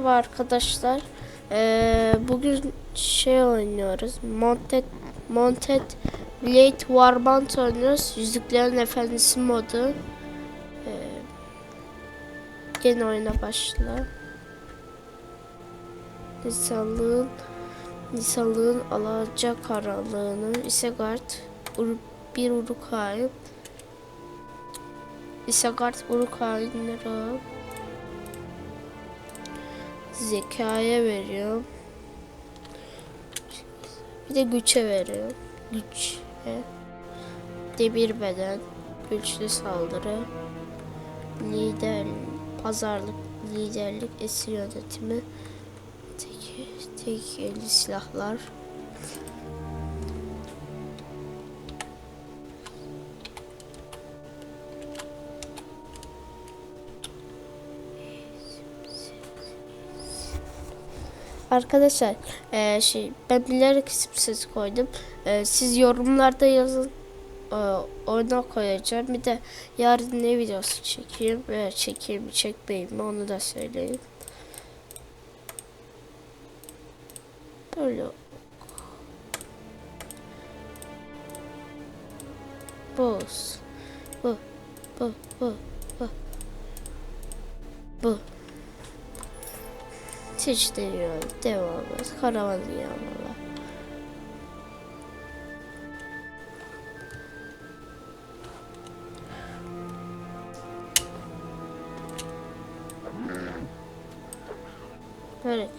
Merhaba arkadaşlar. Ee, bugün şey oynuyoruz. Monted Monted Blade Warband oynuyoruz. Yüzüklerin Efendisi modu. Ee, gene oyuna başla. Nisanlığın Nisanlığın alacak karanlığını Isegard Ur- bir uruk hain Isegard uruk hainleri al. Zekaya veriyor. Bir de güçe veriyor. Güç. De bir beden. Güçlü saldırı. Lider. Pazarlık. Liderlik. Esir yönetimi. Tek, tek eli silahlar. Arkadaşlar eee, şey ben bilerek isim ses koydum. Eee, siz yorumlarda yazın. Eee, oyuna koyacağım. Bir de yarın ne videosu çekeyim veya çekeyim çekmeyeyim mi onu da söyleyin. Böyle Boz. Bu. Bu. Bu. Bu. Bu. Deniyor. Devam et. Karavan yağmurlar. Evet.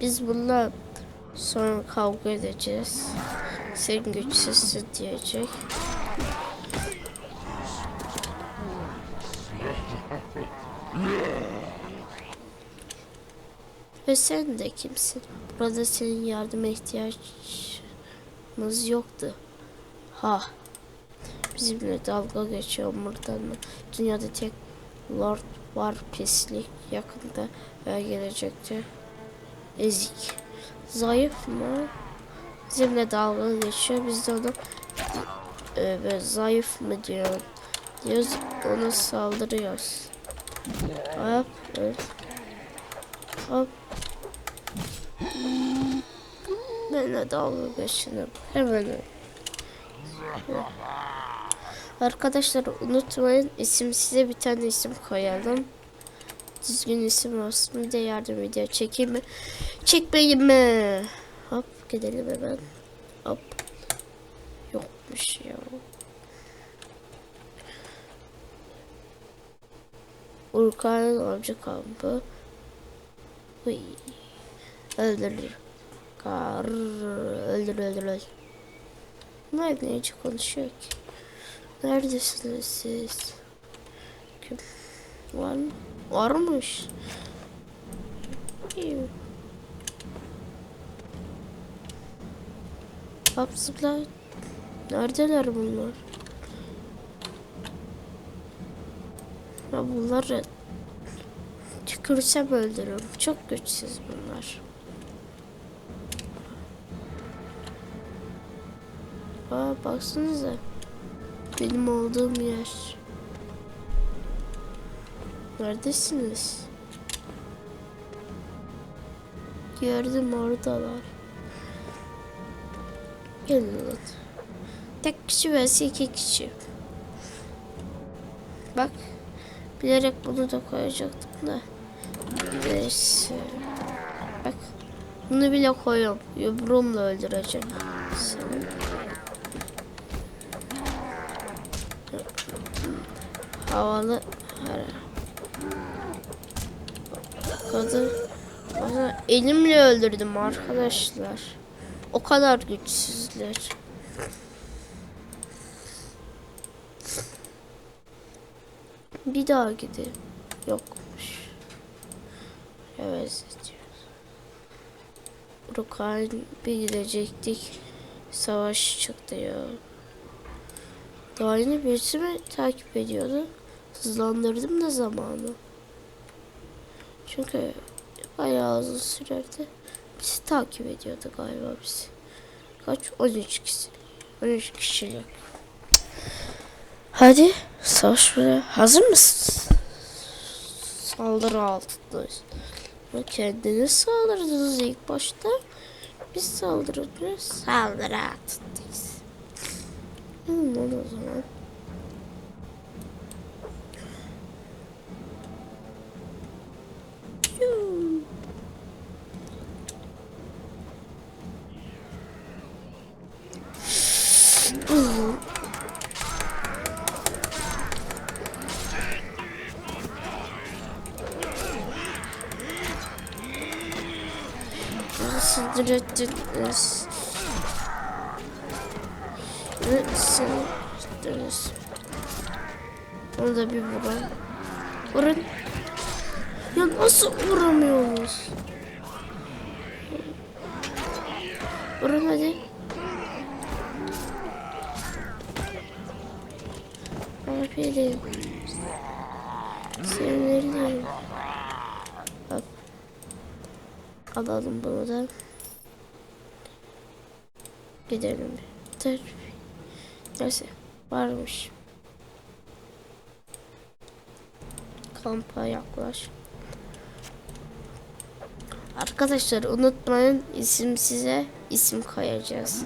Biz bununla sonra kavga edeceğiz. Sen güçsüzsün diyecek. Ve sen de kimsin? Burada senin yardıma ihtiyacımız yoktu. Ha. Bizimle dalga geçiyor buradan mı? Dünyada tek Lord var pislik yakında veya gelecekte. Ezik. Zayıf mı? Bizimle dalga geçiyor. Biz de ona e, böyle zayıf mı diyor. Diyoruz ona saldırıyoruz. Hop. Hop. Benimle dalga geçinip hemen. Arkadaşlar unutmayın isim size bir tane isim koyalım. Düzgün isim olsun. Bir de yardım video çekeyim mi? Çekmeyeyim mi? Hop gidelim hemen. Hop. Yokmuş ya. Urkan'ın avcı kampı. Uy. Öldürür. Kar. Öldür öldür öldür. Bunlar neyce konuşuyor ki? Neredesiniz siz? Kim? Var mı? Varmış. İyi. Neredeler bunlar? Ya bunları tükürsem öldürürüm. Çok güçsüz bunlar. Aa baksanıza. Benim olduğum yer. Neredesiniz? Gördüm oradalar. Gelin lan. Tek kişi vs iki kişi. Bak. Bilerek bunu da koyacaktım da. Neyse. Bak. Bunu bile koyuyorum. Yumruğumla öldüreceğim. Seni. Havalı. Kadın. Ama elimle öldürdüm arkadaşlar. O kadar güçsüzler. Bir daha gideyim. Yokmuş. Evet diyor. Rukayn bir gidecektik. Savaş çıktı ya. Daha yeni birisi mi takip ediyordu? Hızlandırdım da zamanı. Çünkü bayağı uzun sürerdi. Bizi takip ediyordu galiba bizi. Kaç? 13 kişi. 13 kişilik. Hadi savaş buraya. Hazır mısınız? Saldırı altındayız. Kendiniz saldırdınız ilk başta. Biz saldırıyoruz. Saldırı altındayız. Hmm, o zaman. Onu da bir vuralım. Vurun. Ya nasıl vuramıyorsunuz? Vurun hadi. Aferin. Sinirliyim. Bak. Alalım bunu da. Gidelim. Neyse. Varmış. Kampa yaklaş. Arkadaşlar unutmayın isim size isim koyacağız.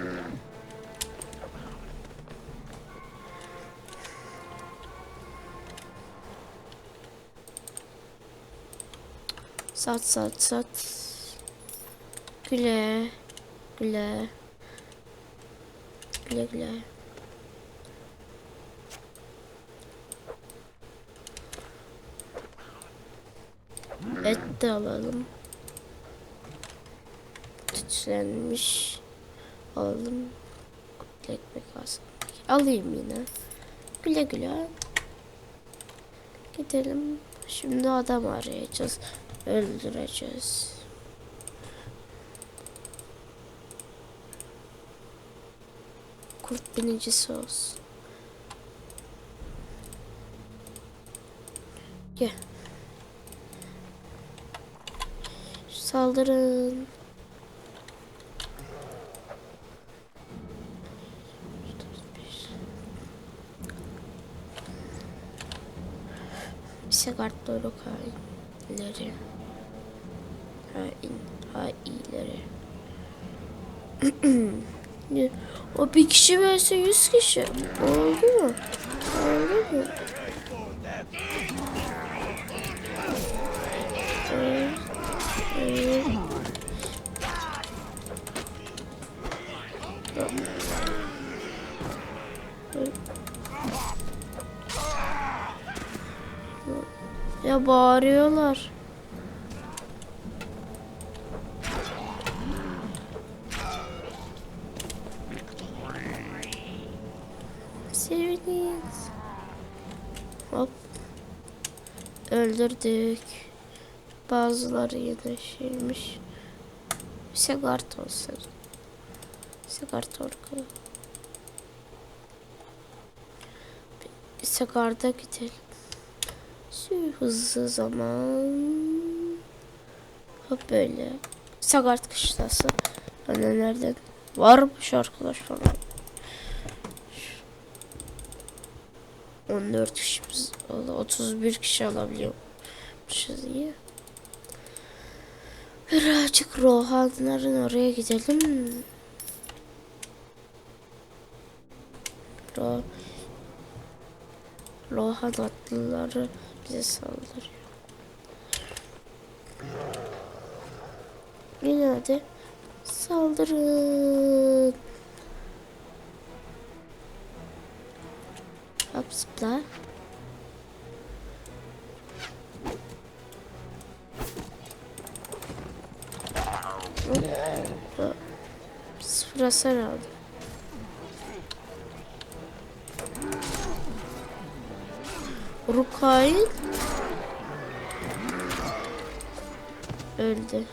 Sat sat sat. Güle. Güle. Güle güle. Et de alalım. Tütsülenmiş. Alalım. Ekmek alsın. Alayım yine. Güle güle. Gidelim. Şimdi adam arayacağız. Öldüreceğiz. Kurt binicisi olsun. Gel. Saldırın. Sekat doğru hainleri. Hain, hainleri. O bir kişi verse yüz kişi. Oldu mu? Oldu mu? Ya bağırıyorlar. Hop. Öldürdük. Bazıları yine şeymiş. Segart olsun. Segart orku. Segarda gidelim. Şu hızlı zaman. Hop böyle. Sagart kışlası. Hani nereden? Varmış arkadaş 14 kişimiz oldu. 31 kişi alabiliyormuşuz iyi. Birazcık Rohanların oraya gidelim. Ro Rohan atlıları bize saldırıyor. Yine hadi. Saldırın. Hop zıpla. Sıfır hasar aldı. Rukayn öldü.